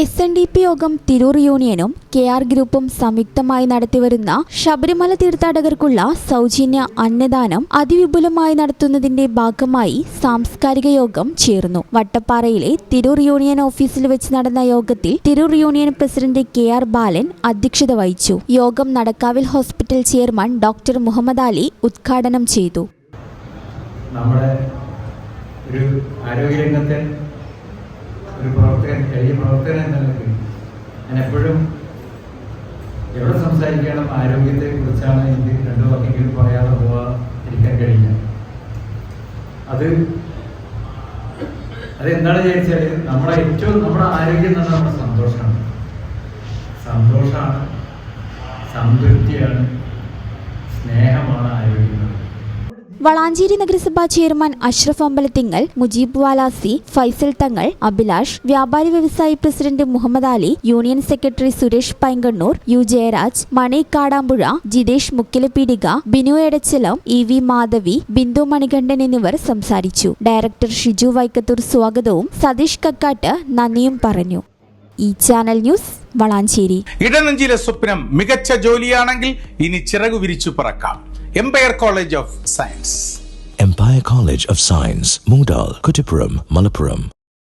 S N D P യോഗം തിരൂർ യൂണിയനും K R ഗ്രൂപ്പും സംയുക്തമായി നടത്തിവരുന്ന ശബരിമല തീർത്ഥാടകർക്കുള്ള സൗജന്യ അന്നദാനം അതിവിപുലമായി നടത്തുന്നതിന്റെ ഭാഗമായി സാംസ്കാരിക യോഗം ചേർന്നു. വട്ടപ്പാറയിലെ തിരൂർ യൂണിയൻ ഓഫീസിൽ വെച്ച് നടന്ന യോഗത്തിൽ Tirur union president K R Balan അധ്യക്ഷത വഹിച്ചു. യോഗം നടക്കാവിൽ hospital chairman doctor Muhammad Ali ഉദ്ഘാടനം ചെയ്തു. നമ്മുടെ ഒരു ഒരു പ്രവർത്തകൻ കഴിയ പ്രവർത്തകൻ എന്ന നിലയ്ക്ക് ഞാൻ എപ്പോഴും എവിടെ സംസാരിക്കണം ആരോഗ്യത്തെ കുറിച്ചാണ് എനിക്ക് രണ്ടു വാക്കെങ്കിലും പറയാതെ പോവാതിരിക്കാൻ കഴിയില്ല. അത് അതെന്താണ് ചോദിച്ചാൽ നമ്മളെ ഏറ്റവും നമ്മുടെ ആരോഗ്യം എന്ന് പറഞ്ഞാൽ നമ്മുടെ സന്തോഷമാണ്. സന്തോഷമാണ് സംതൃപ്തിയാണ് സ്നേഹമാണ് ആരോഗ്യം. വളാഞ്ചേരി നഗരസഭാ ചെയർമാൻ അഷ്റഫ് അമ്പലത്തിങ്ങൽ മുജീബ് വാലാസി ഫൈസൽ തങ്ങൾ അഭിലാഷ് വ്യാപാരി വ്യവസായി president Muhammad Ali union secretary Suresh Painkannur U Jayaraj Mani Kadampuzha Jithesh Mukkilapeedika Binu Edachalam E V Madhavi Bindu Manikandan എന്നിവർ സംസാരിച്ചു. ഡയറക്ടർ ഷിജു വൈക്കത്തൂർ സ്വാഗതവും സതീഷ് കക്കാട്ട് നന്ദിയും പറഞ്ഞു. ഈ ചാനൽ ന്യൂസ് വളാഞ്ചേരി. ഇടനെഞ്ചിലെ സ്വപ്നം മികച്ച ജോലിയാണെങ്കിൽ ഇനി ചിറകു വിരിച്ചു പറക്കാം. Empire College of Science Empire College of Science, Moondal, Kuttipuram, Malappuram.